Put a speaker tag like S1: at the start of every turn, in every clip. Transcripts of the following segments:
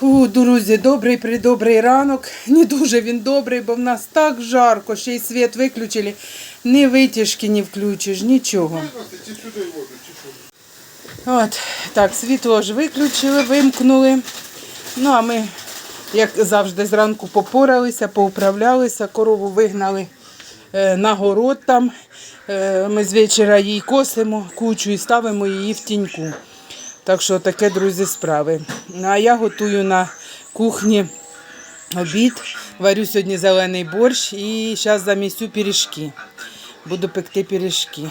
S1: Фу, друзі, добрий придобрий ранок. Не дуже він добрий, бо в нас так жарко, ще й світ виключили. Ні витяжки не включиш, нічого. От, так, світло ж виключили, вимкнули. Ну, а ми, як завжди, зранку попоралися, поуправлялися, корову вигнали е, на город там. Е, ми з вечора їй косимо кучу і ставимо її в тіньку. Так що таке, друзі, справи. А я готую на кухні обід. Варю сьогодні зелений борщ і зараз замісю пиріжки. Буду пекти пиріжки.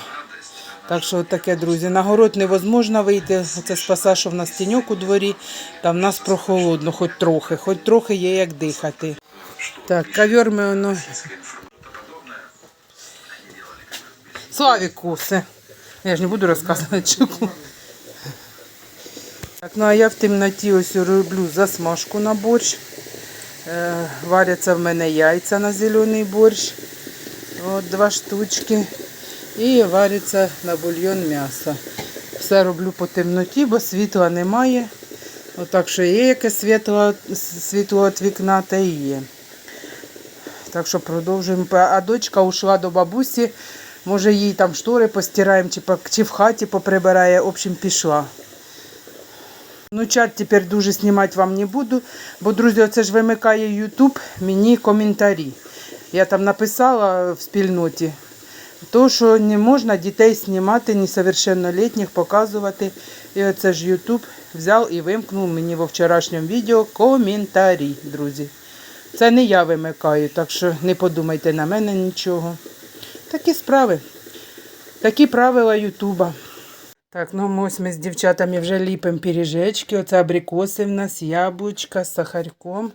S1: Так що таке, друзі, на город невозможно вийти. Це спаса, що в нас тіньок у дворі, там в нас прохолодно, хоч трохи, хоч трохи є як дихати. Так, ковер ми воно. Славік косе. Я ж не буду розказувати чому. Так, ну а я в темноті ось роблю засмажку на борщ. Е, варяться в мене яйця на зелений борщ. От два штучки. І вариться на бульйон м'ясо. Все роблю по темноті, бо світла немає. Отак що є якесь світло, світло від вікна, та і є. Так що продовжуємо. А дочка ушла до бабусі. Може їй там штори постираємо, чи в хаті поприбирає. В общем, пішла. Ну, чат тепер дуже знімати вам не буду, бо, друзі, це ж вимикає YouTube мені коментарі. Я там написала в спільноті, то, що не можна дітей знімати, несовершеннолітніх, показувати. І оце ж YouTube взяв і вимкнув мені во вчорашньому відео коментарі, друзі. Це не я вимикаю, так що не подумайте на мене нічого. Такі справи. Такі правила Ютуба. Так, ну ми ось ми з дівчатами вже ліпимо пиріжечки. Оце абрикоси в нас, яблучка з сахарком.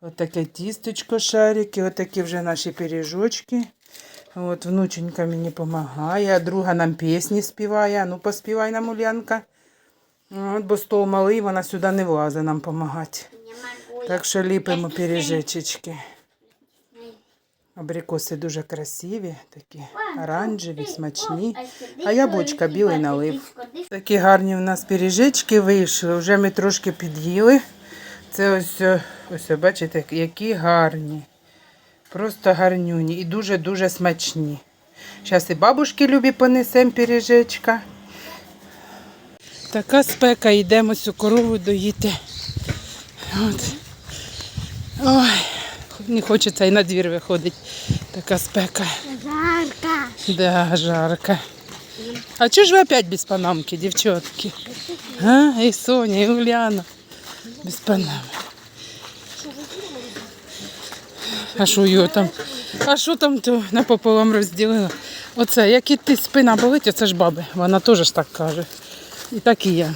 S1: Отаке тістечко, шарики, отакі вже наші пиріжочки. От внученька мені допомагає, а друга нам пісні співає. Ну, поспівай нам, Улянка. От, бо стол малий, вона сюди не влазить нам допомагати. Так що ліпимо пиріжечечки. Абрикоси дуже красиві, такі оранжеві, смачні. А яблучка білий налив. Такі гарні в нас пиріжечки вийшли. Вже ми трошки під'їли. Це ось, ось бачите, які гарні. Просто гарнюні і дуже-дуже смачні. Зараз і бабушки любі понесемо пиріжечка. Така спека, йдемо цю корову доїти. От. Ой, не хочеться і на двір виходить. Така спека.
S2: Жарко.
S1: Да, жарко. А чого ж ви опять без панамки, дівчатки? А? І Соня, і Уляна. Без панами. А що його там? А що там то напополам розділила? Оце, як і ти спина болить, оце ж баби. Вона теж ж так каже. І так і я.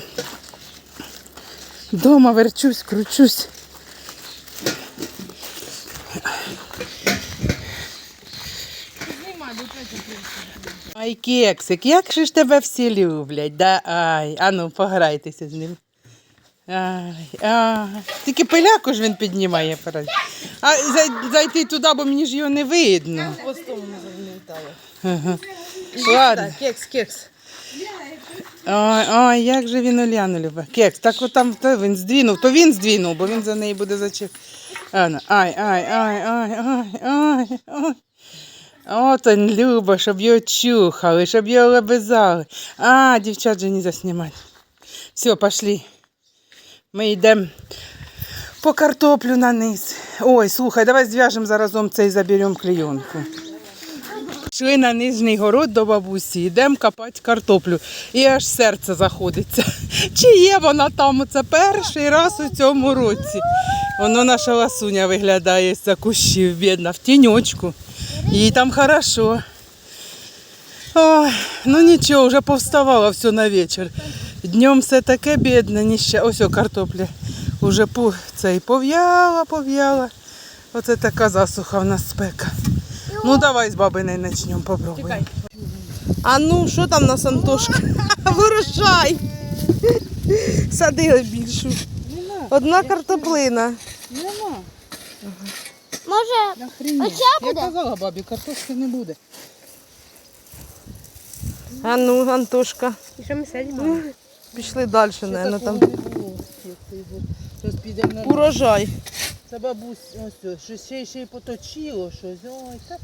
S1: Дома верчусь, кручусь. Ай, кексик, як же ж тебе всі люблять, да? Ай, а ну пограйтеся з ним. Ай, ай. Тільки пиляку ж він піднімає. пораз. А зай- зайти туди, бо мені ж його не видно.
S3: Хвостом.
S1: Ага. Ладно.
S3: Кекс, кекс.
S1: Ой, ой, як же він Уляну любить. Кекс, так от там то він здвинув, то він здвинув, бо він за неї буде зачеп. Ай, ай, ай, ай, ай, ай, ай. От він любить, щоб його чухали, щоб його лебезали. А, дівчат же не заснімати. Все, пошли. Ми йдемо по картоплю на низ. Ой, слухай, давай зв'яжемо заразом це і заберемо клейонку. Йшли на нижній город до бабусі, йдемо копати картоплю. І аж серце заходиться. Чи є вона там? Це перший раз у цьому році. Воно наша ласуня виглядає з-за кущів, бідна, в тіньочку. Їй там хорошо. Ой, ну нічого, вже повставала все на вечір. Днем все таке бідне, ніще. Ось о, картопля. Уже по, цей пов'яла, пов'яла. Оце така засуха в нас спека. Ну давай з бабиною почнемо, попробуємо.
S3: А ну, що там на Сантошка? Вирушай. Садили більшу. Одна картоплина.
S2: Може, оця буде?
S1: казала бабі, картошки не буде.
S3: А ну, Антошка.
S2: І що ми садимо?
S3: Пішли далі, наверное, там.
S4: Щось піде на
S3: Урожай.
S4: Це бабусь, ось, ось, щось ще, ще й поточило щось. Ой, так,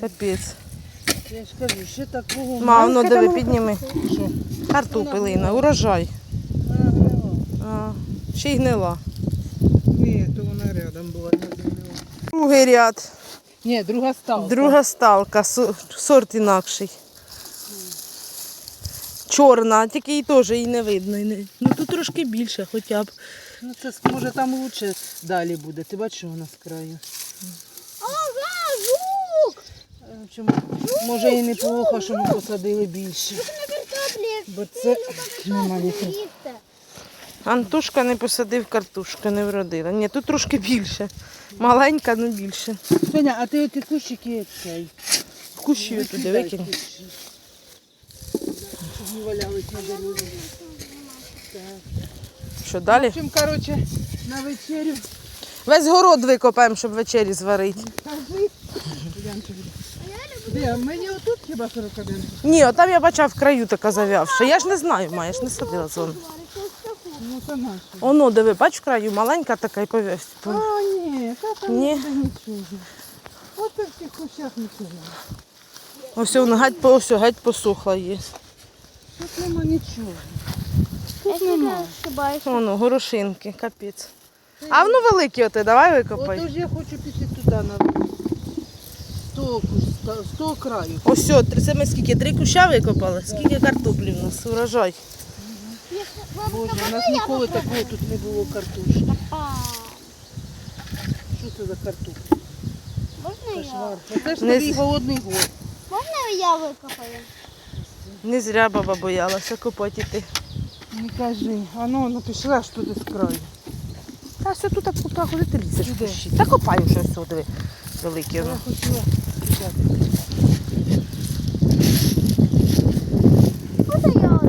S3: Капець.
S4: я ж кажу, ще такого.
S3: Ма, ну диви, підніми.
S4: Що?
S3: Картопелина, урожай.
S4: А, гнила.
S3: А, ще й гнила.
S4: То вона рядом була.
S3: Другий ряд.
S4: Ні, друга стала.
S3: Друга сталка, сорт інакший. Чорна, тільки її теж її не видно. і не- Ну тут трошки більше хоча б.
S4: Ну це може там лучше далі буде. Ти бачиш, що вона з краю.
S2: Ага, жук!
S4: Е, в може і неплохо, що ми посадили більше. Бо це нема
S3: Антушка не посадив картошку, не вродила. Ні, тут трошки більше. Маленька, ну більше.
S4: Соня, а ти оті кущики цей.
S3: В кущі туди
S4: викидай
S3: викинь.
S4: Щоб не валялись на дорозі.
S3: Що
S4: В
S3: далі?
S4: общем, коротше, на вечерю.
S3: Весь город викопаємо, щоб вечері зварити.
S4: Де, мені отут хіба 41?
S3: Ні, отам я бачав в краю така зав'явша. Я ж не знаю, маєш, не садила зону.
S4: Це наше.
S3: Оно, диви, бач в краю, маленька така і пов'язь.
S4: А, ні, та там
S3: Ні.
S4: буде нічого. От в цих кущах нічого.
S3: Ось воно геть, по- ось, геть посохла є.
S4: Тут нема нічого.
S2: Я себе.
S3: Воно, горошинки, капець. А воно великі оте, давай викопай.
S4: Отож я хочу піти туди на з того краю.
S3: Ось, о, три- це ми скільки? Три куща викопали? Скільки картоплі в нас? Урожай.
S4: Боже, у нас ніколи такого тут не було картошки. Що це за картопля?
S2: Можна я?
S4: Кошмар. Це ж
S3: Не
S4: тобі
S3: з-
S4: голодний год.
S2: Можна я викопаю?
S3: Не зря баба боялася копати йти.
S4: Не кажи. А ну, ну пішла аж туди з краю.
S3: Та все тут так купа, куди ти лізеш в
S4: Де?
S3: Та копай вже все, диви.
S4: Я
S3: воно.
S4: хотіла взяти.
S2: Можна я?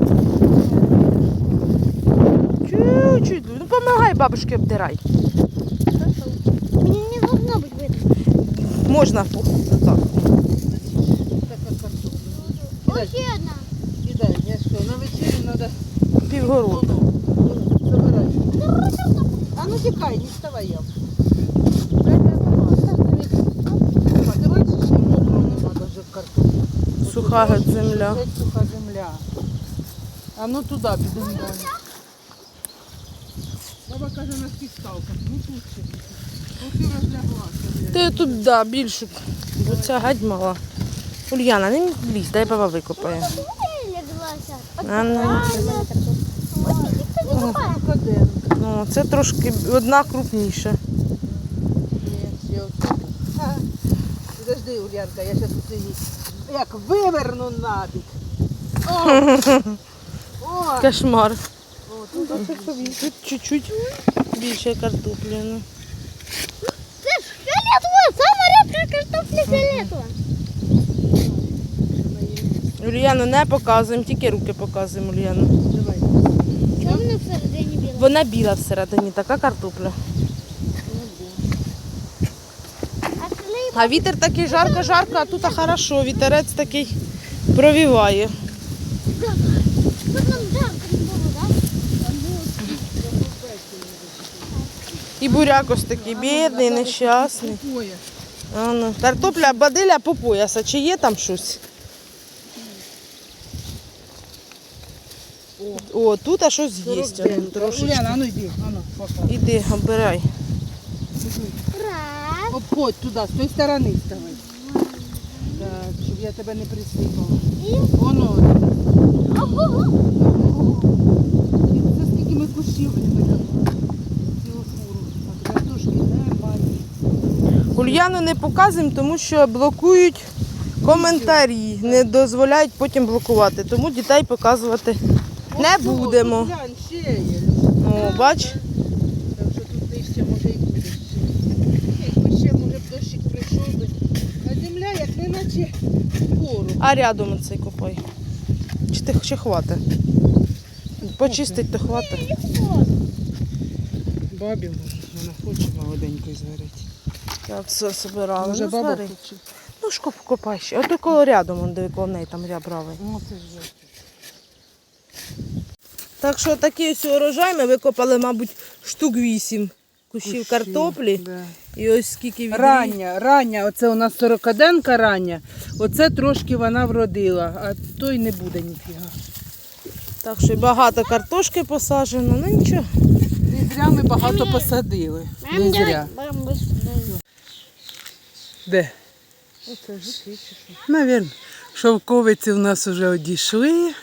S3: Чуть-чуть. Ну помагай бабушки обдирай.
S2: Мені не должно бути видно.
S3: Можна
S4: картопля.
S2: Ось ще одна.
S4: кидай, я що, на вечерю треба
S3: Півгороду.
S4: забирай. А ну тікай, не вставай я.
S3: Суха земля.
S4: Суха земля. А ну туди підемо далі. Каже на всіх ставках. Ну тут ще. І розляглася.
S3: Ти тут, да, більше. Бо ця геть мала. Ульяна, не лізь, дай баба викопає.
S2: Я.
S3: А, ну. Ну, це трошки одна крупніша.
S4: Оце. Подожди, Ульянка, я зараз оце її як виверну набік. О! О!
S3: Кошмар. Чуть-чуть більше картоплі. Ну.
S2: Це ж фіолетова, сама рябка картопля фіолетова.
S3: Ульяну не показуємо, тільки руки показуємо Ульяну.
S4: Давай.
S2: Чому вона всередині біла?
S3: Вона біла всередині, така картопля.
S2: А
S3: А вітер такий жарко-жарко, а тут хорошо, вітерець такий провіває.
S2: тут нам жарко не було, так?
S3: І буряк ось такий бідний, нещасний.
S4: Ой,
S3: А, ну. Картопля бадиля по пояса. Чи є там щось? О, тут а щось є. трошечки.
S4: Уляна, ну йди, ну.
S3: Іди, обирай.
S2: Раз.
S4: Обходь туди, з тої сторони ставай. Так, щоб я тебе не присипала. Воно. Це скільки ми кущів ми там цілу фуру. А картошки немає.
S3: Ульяну не показуємо, тому що блокують коментарі. Не дозволяють потім блокувати. Тому дітей показувати не будемо. О, бач,
S4: Так що тут нижче може і буде. Якби ще може б дощик прийшов би. А земля як не наче
S3: а рядом оцей копай. Чи ти ще хватить? Почистить, то хватить.
S4: Бабі може, вона хоче молоденької зварити.
S3: Так, все збирали.
S4: Може
S3: Ну,
S4: баба
S3: звари.
S4: хоче.
S3: Ну, ж копай ще. Ото коло рядом, он диви, коло неї там ряд бравий.
S4: Ну це ж.
S3: Так що такий ось урожай ми викопали, мабуть, штук вісім кущів
S1: Кущі,
S3: картоплі.
S1: да.
S3: І ось скільки відрі...
S1: Рання, рання, оце у нас сорокаденка рання. Оце трошки вона вродила, а той не буде ніфіга.
S3: Так що багато картошки посаджено, ну нічого.
S1: Не зря ми багато посадили. Не зря. Де?
S3: Оце жуки чи що?
S1: Навірно, шовковиці в нас вже одійшли.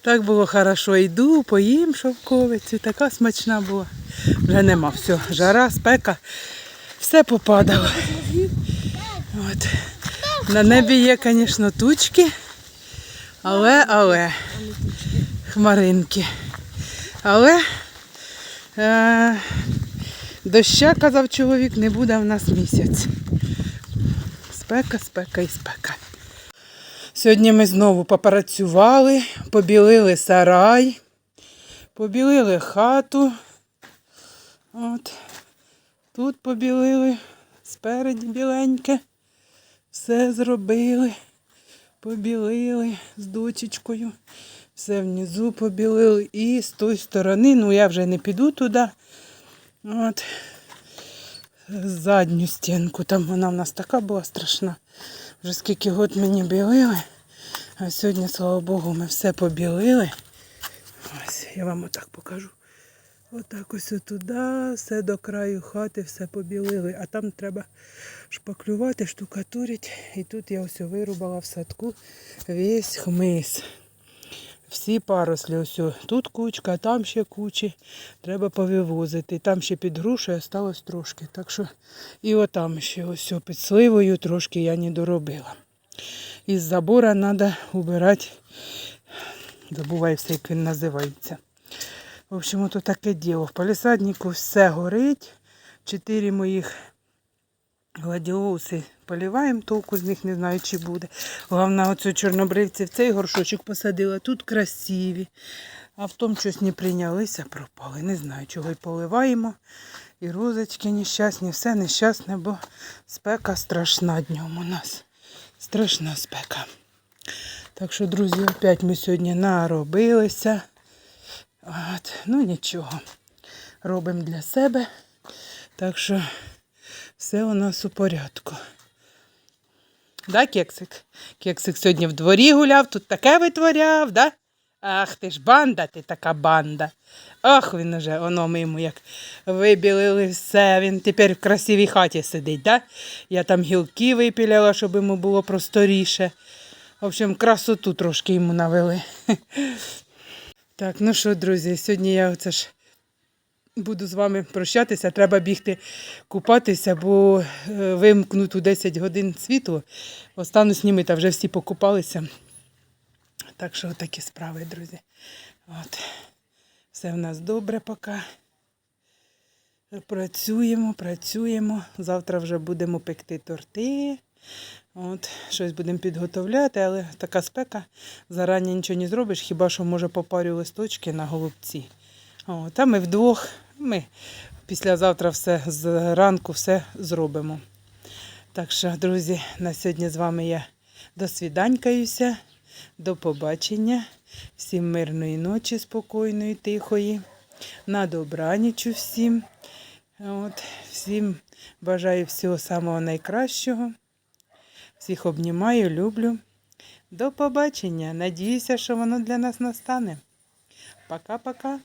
S1: Так було хорошо, йду, поїм шовковиці, така смачна була. Вже нема, все, жара, спека, все попадало. От. На небі є, звісно, тучки, але, але, хмаринки. Але е, доща, казав чоловік, не буде в нас місяць. Спека, спека і спека. Сьогодні ми знову попрацювали, побілили сарай, побілили хату. От. Тут побілили, спереді біленьке. Все зробили, побілили з дочечкою. Все внизу побілили. І з тої сторони, ну я вже не піду туди. От. Задню стінку. Там вона в нас така була страшна. Вже скільки год мені білили. А сьогодні, слава Богу, ми все побілили. Ось, я вам отак покажу. Отак ось туди, все до краю хати, все побілили. А там треба шпаклювати, штукатурити. І тут я ось вирубала в садку весь хмиз. Всі парослі, ось тут кучка, там ще кучі. Треба повивозити. Там ще під грушею осталось трошки. Так що і отам ще ось під сливою трошки я не доробила. Із забора треба убирати. Забуваю все, як він називається. В общем, ото таке діло. В палісаднику все горить. Чотири моїх гладіолуси поливаємо, толку з них не знаю, чи буде. Головне, оцю в цей горшочок посадила. Тут красиві. А в тому щось не прийнялися, пропали. Не знаю, чого й поливаємо. І розочки нещасні, все нещасне, бо спека страшна днем у нас. Страшна спека. Так що, друзі, опять ми сьогодні наробилися. От, ну нічого. Робимо для себе. Так що все у нас у порядку. Да, кексик? Кексик сьогодні в дворі гуляв, тут таке витворяв, да? Ах ти ж банда, ти така банда. Ах, він уже, воно ми йому як вибілили все. Він тепер в красивій хаті сидить, да? Я там гілки випіляла, щоб йому було просторіше. В общем, красоту трошки йому навели. Так, ну що, друзі, сьогодні я оце ж буду з вами прощатися. Треба бігти купатися, бо е, вимкнуть у 10 годин світло. Останусь ними, та вже всі покупалися. Так що такі справи, друзі. От. Все в нас добре поки. Працюємо, працюємо. Завтра вже будемо пекти торти. От, щось будемо підготовляти, але така спека, зарані нічого не зробиш, хіба що може попарю листочки на голубці. От, а ми вдвох, ми післязавтра все зранку все зробимо. Так що, друзі, на сьогодні з вами я до свіданькаюся, до побачення. Всім мирної ночі, спокійної, тихої. На добраніч всім. От, всім бажаю всього самого найкращого. Всіх обнімаю, люблю. До побачення. Надіюся, що воно для нас настане. Пока-пока.